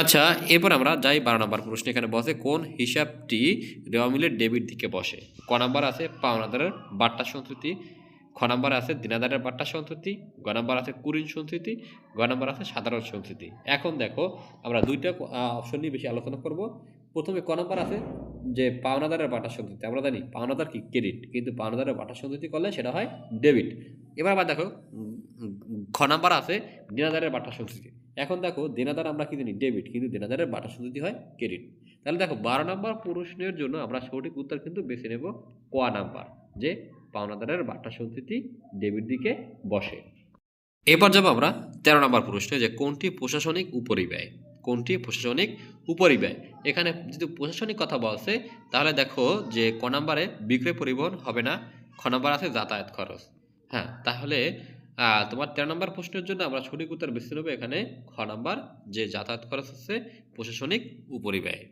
আচ্ছা এরপর আমরা যাই বারো নম্বর প্রশ্ন। এখানে বসে কোন হিসাবটি রেওয়া মিলের ডেবিট দিকে বসে? ক নাম্বার আছে পাওনাদারের বাট্টা সন্ততি, খ নাম্বার আছে দিনাদারের বাট্টা সন্ততি, গ নাম্বার আছে কুরিন সন্ততি, গ নাম্বার আছে সাধারণ সন্ততি। এখন দেখো, আমরা দুইটা অপশন নিয়ে বেশি আলোচনা করব। প্রথমে ক নাম্বার আছে যে পাওনাদারের বাটা সন্ততি, আমরা জানি পাওনাদার কি? ক্রেডিট। কিন্তু পাওনাদারের বাটা সন্ততি করলে সেটা হয় ডেবিট। এবার আবার দেখো খ নাম্বার আছে দিনাদারের বাটা সন্ততি। এখন দেখো দেনাদার আমরা কি জানি? ডেবিট কিন্তু দেনাদারের বাটা সন্ততি হয় ক্রেডিট তাহলে দেখো, বারো নম্বর প্রশ্নের জন্য আমরা সঠিক উত্তর কিন্তু বেছে নেব ক নাম্বার, যে পাওনাদারের বাটা সন্ততি ডেবিট দিকে বসে। এবার যাব আমরা তেরো নম্বর প্রশ্নে, যে কোনটি প্রশাসনিক উপরিব্যয়? কোনটি প্রশাসনিক উপরিব্যয়? এখানে যদি প্রশাসনিক কথা বলছে, তাহলে দেখো যে ক নাম্বারে বিক্রয় পরিবহন হবে না, খ নাম্বার আছে যাতায়াত খরচ। হ্যাঁ তাহলে তোমার তেরো নম্বর প্রশ্নের জন্য আমরা সঠিক উত্তর বেছে নেব এখানে খ নাম্বার যে যাতায়াত খরচ হচ্ছে প্রশাসনিক উপরিব্যয়।